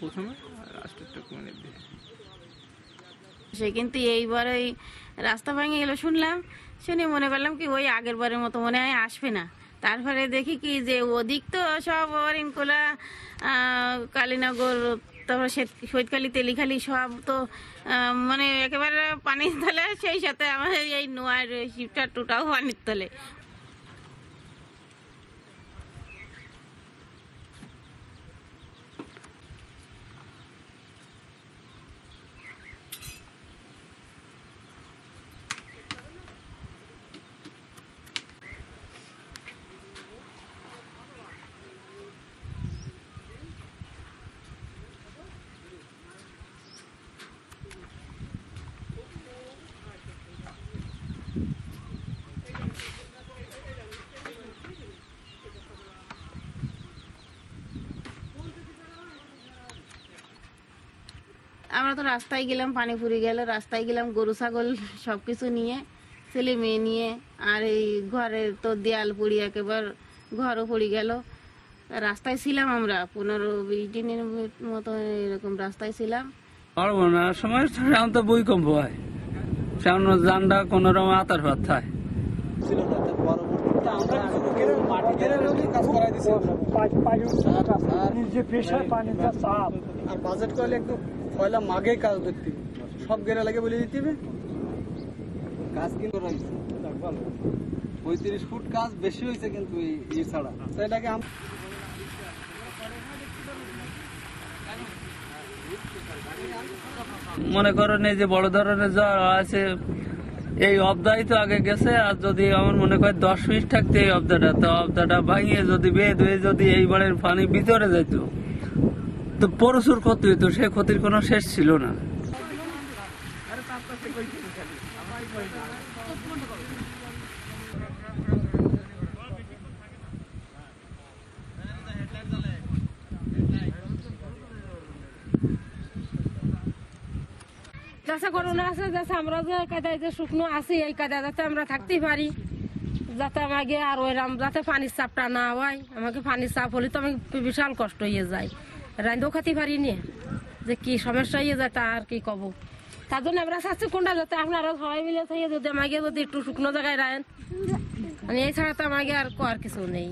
প্রথমে দিকে সে কিন্তু এইবার ওই রাস্তা ভেঙে গেলো, শুনলাম। শুনে মনে করলাম কি ওই আগের বারের মতো মনে হয় আসবে না। তারপরে দেখি কি যে ওদিক তো সব অরিনকোলা কালীনগর, তারপরে শৈতখালি তেলিখালি সব তো মানে একেবারে পানির তলে। সেই সাথে আমাদের এই নোয়ার শিপটা টুটাও পানির তলে। আমরা তো রাস্তায় গেলাম পানি ফুরি গেল রাস্তায় গেলাম গরু ছাগল সব কিছু নিয়ে ছেলে মেয়ে নিয়ে আর এই ঘরে তো দেয়াল পড়ি একেবার ঘরও পড়ি গেল রাস্তায় ছিলাম আমরা পনেরো বিশ দিনের মতো এরকম রাস্তায় ছিলাম পারব না সময় সাধারণত ভূমিকম্প হয় সামনে জানটা কোনো রকম আতার ভাত থাকে যে প্রেশার পানিটা চাপ আর বাজেট করলে একটু পয়লা মাঘে কাজ দেখতে। সব গেরে লাগে বলে দিতে হবে। কাজ কিন্তু রয়েছে পঁয়ত্রিশ ফুট কাজ বেশি হয়েছে কিন্তু এই- এই ছাড়া। তো এটাকে আম- মনে করেন এই যে বড় ধরনের জ্বর আছে এই অবদাই তো আগে গেছে আর যদি আমার মনে করে দশ মিনিট থাকতে এই অবদাটা তো অবদাটা ভাঙিয়ে যদি বেদ হয়ে যদি এইবারের পানি ভিতরে যেত তো প্রচুর ক্ষতি হইতো, সে ক্ষতির কোনো শেষ ছিল না। যাতে করোনা আছে যাতে আমরা যে কাদায় যে শুকনো আছি, এই কাদা যাতে আমরা থাকতে পারি। যাতে আমাকে আর ওইরাম যাতে পানির চাপটা না হয়। আমাকে পানির চাপ হলে তো আমাকে বিশাল কষ্ট হয়ে যায়। রান্ধেও খাতে পারি নি। যে কি সমস্যা হয়ে যায় তা আর কি কব। তার জন্য আমরা চাচ্ছি কোনটা যাতে আপনারা সবাই মিলে থেকে যদি আমাকে যদি একটু শুকনো জায়গায় রাখেন মানে এই ছাড়া তো আমাকে আর কিছু নেই।